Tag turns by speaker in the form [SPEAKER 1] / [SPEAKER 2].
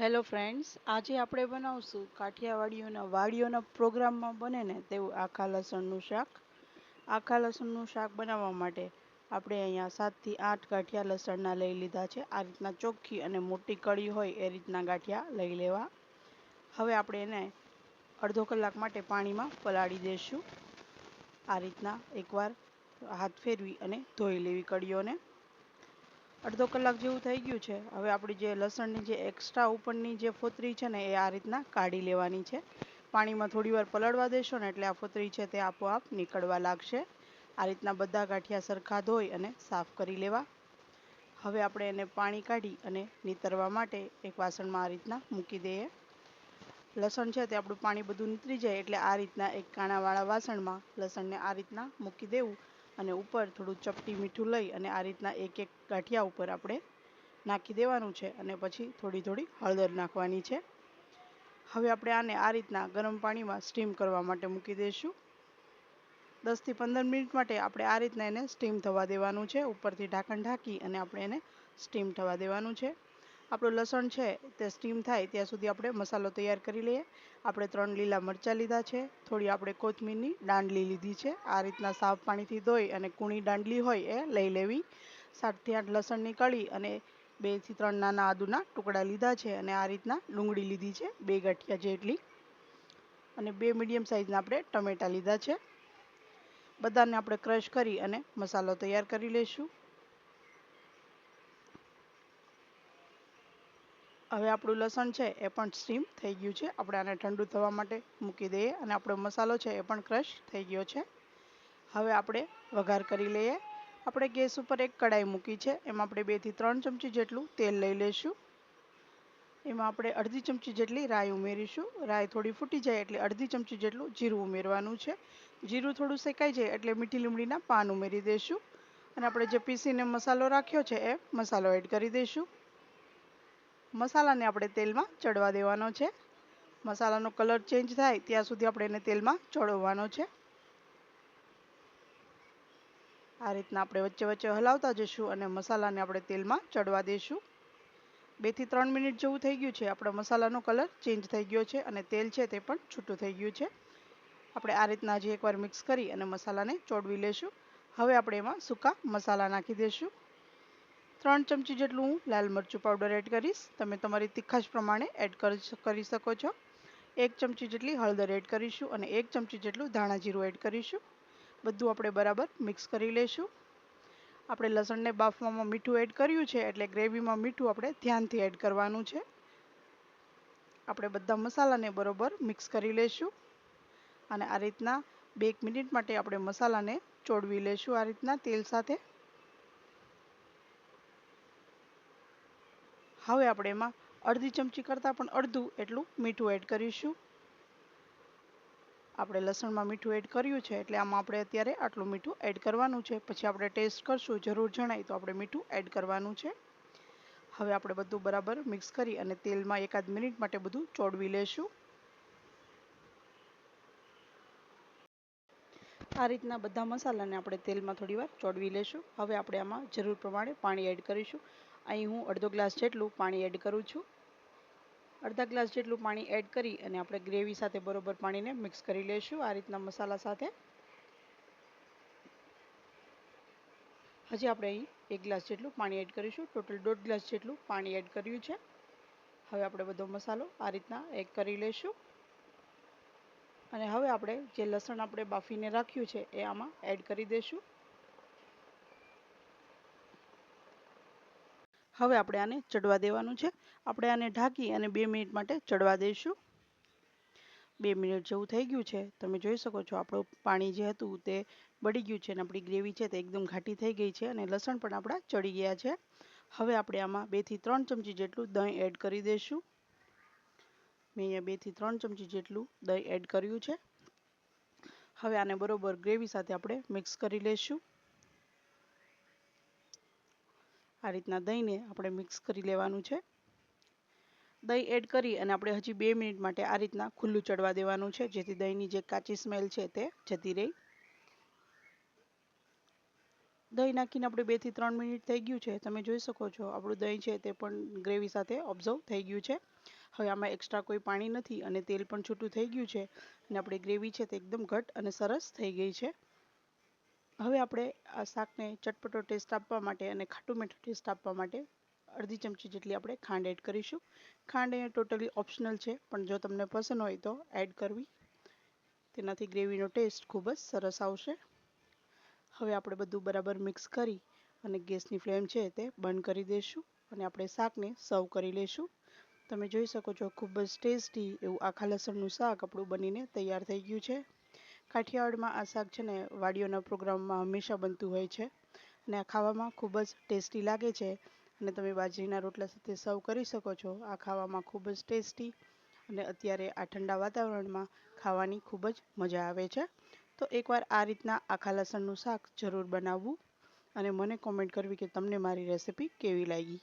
[SPEAKER 1] Hello friends આજે આપણે બનાવશું કાઠિયાવાડીઓના વાડીઓના પ્રોગ્રામમાં બને ને તેવું આખા લસણનું શાક. આખા લસણનું શાક બનાવવા માટે આપણે અહીંયા સાતથી આઠ ગાંઠિયા લસણના લઈ લીધા છે. આ રીતના ચોખ્ખી અને મોટી કળી હોય એ રીતના ગાંઠિયા લઈ લેવા. હવે આપણે એને અડધો કલાક માટે પાણીમાં પલાળી દઈશું આ રીતના એકવાર હાથ ફેરવી અને ધોઈ લેવી કળીઓને. અડધો કલાક જેવું થઈ ગયું છે. હવે આપણી જે લસણની જે એક્સ્ટ્રા ઉપરની જે ફોતરી છે ને એ આ રીતના કાઢી લેવાની છે. પાણીમાં થોડી વાર પલળવા દેશો ને એટલે આ ફોતરી છે તે આપોઆપ નીકળવા લાગશે. આ રીતના બધા ગાંઠિયા સરખા ધોઈ અને સાફ કરી લેવા. હવે આપણે એને પાણી કાઢી અને નીતરવા માટે એક વાસણમાં આ રીતના મૂકી દઈએ. લસણ છે તે આપણું પાણી બધું નીતરી જાય એટલે આ રીતના એક કાણાવાળા વાસણમાં લસણને આ રીતના મૂકી દેવું. અને ઉપર થોડું ચપટી મીઠું લઈ અને આ રીતના એક એક ગાંઠિયા ઉપર આપણે નાખી દેવાનું છે અને પછી થોડી થોડી હળદર નાખવાની છે. હવે આપણે આને આ રીતના ગરમ પાણીમાં સ્ટીમ કરવા માટે મૂકી દઈશું. દસથી પંદર મિનિટ માટે આપણે આ રીતના એને સ્ટીમ થવા દેવાનું છે. ઉપરથી ઢાંકણ ઢાંકી અને આપણે એને સ્ટીમ થવા દેવાનું છે. આપણું લસણ છે તે સ્ટીમ થાય ત્યાં સુધી આપણે મસાલો તૈયાર કરી લઈએ. આપણે ત્રણ લીલા મરચાં લીધા છે. થોડી આપણે કોથમીરની દાંડલી લીધી છે. આ રીતના સાફ પાણીથી ધોઈ અને કૂણી દાંડલી હોય એ લઈ લેવી. સાતથી આઠ લસણની કળી અને બેથી ત્રણ નાના આદુના ટુકડા લીધા છે અને આ રીતના ડુંગળી લીધી છે, બે ગાંઠિયા જેટલી. અને બે મીડિયમ સાઇઝના આપણે ટમેટાં લીધા છે. બધાને આપણે ક્રશ કરી અને મસાલો તૈયાર કરી લઈશું. હવે આપણું લસણ છે એ પણ સ્ટીમ થઈ ગયું છે. આપણે આને ઠંડુ થવા માટે મૂકી દઈએ અને આપણો મસાલો છે એ પણ ક્રશ થઈ ગયો છે. હવે આપણે વઘાર કરી લઈએ. આપણે ગેસ ઉપર એક કડાઈ મૂકી છે. એમાં આપણે બેથી ત્રણ ચમચી જેટલું તેલ લઈ લઈશું. એમાં આપણે અડધી ચમચી જેટલી રાઈ ઉમેરીશું. રાઈ થોડી ફૂટી જાય એટલે અડધી ચમચી જેટલું જીરું ઉમેરવાનું છે. જીરું થોડું શેકાઈ જાય એટલે મીઠી લીમડીના પાન ઉમેરી દઈશું. અને આપણે જે પીસીને મસાલો રાખ્યો છે એ મસાલો એડ કરી દઈશું. મસાલાને આપણે તેલમાં ચડવા દેવાનો છે. મસાલાનો કલર ચેન્જ થાય ત્યાં સુધી આપણે એને તેલમાં ચડવવાનો છે. આ રીતના આપણે વચ્ચે વચ્ચે હલાવતા જઈશું અને મસાલાને આપણે તેલમાં ચડવા દઈશું બેથી ત્રણ મિનિટ જેવું થઈ ગયું છે. આપણા મસાલાનો કલર ચેન્જ થઈ ગયો છે અને તેલ છે તે પણ છૂટું થઈ ગયું છે. આપણે આ રીતના હજી એકવાર મિક્સ કરી અને મસાલાને ચોડવી લેશું. હવે આપણે એમાં સૂકા મસાલા નાખી દઈશું ત્રણ ચમચી જેટલું હું લાલ મરચું પાવડર એડ કરીશ. તમે તમારી તીખાશ પ્રમાણે એડ કરી શકો છો. એક ચમચી જેટલી હળદર એડ કરીશું અને એક ચમચી જેટલું ધાણા જીરું એડ કરીશું. બધું આપણે બરાબર મિક્સ કરી લઈશું આપણે લસણને બાફવામાં મીઠું એડ કર્યું છે એટલે ગ્રેવીમાં મીઠું આપણે ધ્યાનથી એડ કરવાનું છે. આપણે બધા મસાલાને બરોબર મિક્સ કરી લઈશું અને આ રીતના બે એક મિનિટ માટે આપણે મસાલાને ચોડવી લઈશું આ રીતના તેલ સાથે. હવે આપણે એમાં અડધી ચમચી કરતાં પણ અડધું એટલું મીઠું એડ કરીશું. આપણે લસણમાં મીઠું એડ કર્યું છે, એટલે આમાં આપણે અત્યારે આટલું મીઠું એડ કરવાનું છે. પછી આપણે ટેસ્ટ કરશું, જરૂર જણાય તો આપણે મીઠું એડ કરવાનું છે. હવે આપણે બધું બરાબર મિક્સ કરી અને તેલમાં એકાદ મિનિટ માટે બધું ચોડવી લેશું. આ રીતના બધા મસાલાને આપણે તેલમાં થોડી વાર ચોડવી લેશું. હવે આપણે આમાં જરૂર પ્રમાણે પાણી એડ કરીશું. અહીં હું અડધો ગ્લાસ જેટલું પાણી એડ કરું છું. અડધા ગ્લાસ જેટલું પાણી એડ કરી અને આપણે ગ્રેવી સાથે બરોબર પાણીને મિક્સ કરી લઈશું આ રીતના મસાલા સાથે. હજી આપણે અહીં એક ગ્લાસ જેટલું પાણી એડ કરીશું. ટોટલ દોઢ ગ્લાસ જેટલું પાણી એડ કર્યું છે. હવે આપણે બધો મસાલો આ રીતના એડ કરી લઈશું અને હવે આપણે જે લસણ આપણે બાફીને રાખ્યું છે એ આમાં એડ કરી દઈશું હવે આપણે આને ચડવા દેવાનું છે. આપણે આને ઢાંકી અને બે મિનિટ માટે ચડવા દઈશું બે મિનિટ જેવું થઈ ગયું છે. તમે જોઈ શકો છો આપણું પાણી જે હતું તે બળી ગયું છે અને આપણી ગ્રેવી છે તે એકદમ ઘાટી થઈ ગઈ છે અને લસણ પણ આપણા ચડી ગયા છે. હવે આપણે આમાં બેથી ત્રણ ચમચી જેટલું દહીં એડ કરી દઈશું મેં અહીંયા બેથી ત્રણ ચમચી જેટલું દહીં એડ કર્યું છે. હવે આને બરોબર ગ્રેવી સાથે આપણે મિક્સ કરી લઈશું આ રીતના દહીંને આપણે મિક્સ કરી લેવાનું છે. દહીં એડ કરી અને આપણે હજી બે મિનિટ માટે આ રીતના ખુલ્લું ચડવા દેવાનું છે, જેથી દહીંની જે કાચી સ્મેલ છે તે જતી રહી. દહીં નાખીને આપણે બેથી ત્રણ મિનિટ થઈ ગયું છે. તમે જોઈ શકો છો, આપણું દહીં છે તે પણ ગ્રેવી સાથે ઓબ્ઝર્વ થઈ ગયું છે. હવે આમાં એક્સ્ટ્રા કોઈ પાણી નથી અને તેલ પણ છૂટું થઈ ગયું છે અને આપણી ગ્રેવી છે તે એકદમ ઘટ અને સરસ થઈ ગઈ છે. હવે આપણે આ શાકને ચટપટો ટેસ્ટ આપવા માટે અને ખાટું મીઠું ટેસ્ટ આપવા માટે અડધી ચમચી જેટલી આપણે ખાંડ એડ કરીશું. ખાંડ અહીંયા ટોટલી ઓપ્શનલ છે, પણ જો તમને પસંદ હોય તો એડ કરવી. તેનાથી ગ્રેવીનો ટેસ્ટ ખૂબ જ સરસ આવશે. હવે આપણે બધું બરાબર મિક્સ કરી અને ગેસની ફ્લેમ છે તે બંધ કરી દઈશું અને આપણે શાકને સર્વ કરી લઈશું. તમે જોઈ શકો છો, ખૂબ જ ટેસ્ટી એવું આખા લસણનું શાક આપણું બનીને તૈયાર થઈ ગયું છે. કાઠિયાવાડમાં આ શાક છે ને વાડીઓના પ્રોગ્રામમાં હંમેશા બનતું હોય છે અને આ ખાવામાં ખૂબ જ ટેસ્ટી લાગે છે અને તમે બાજરીના રોટલા સાથે સર્વ કરી શકો છો. આ ખાવામાં ખૂબ જ ટેસ્ટી અને અત્યારે આ ઠંડા વાતાવરણમાં ખાવાની ખૂબ જ મજા આવે છે. તો એકવાર આ રીતના આખા લસણનું શાક જરૂર બનાવવું અને મને કોમેન્ટ કરવી કે તમને મારી રેસિપી કેવી લાગી?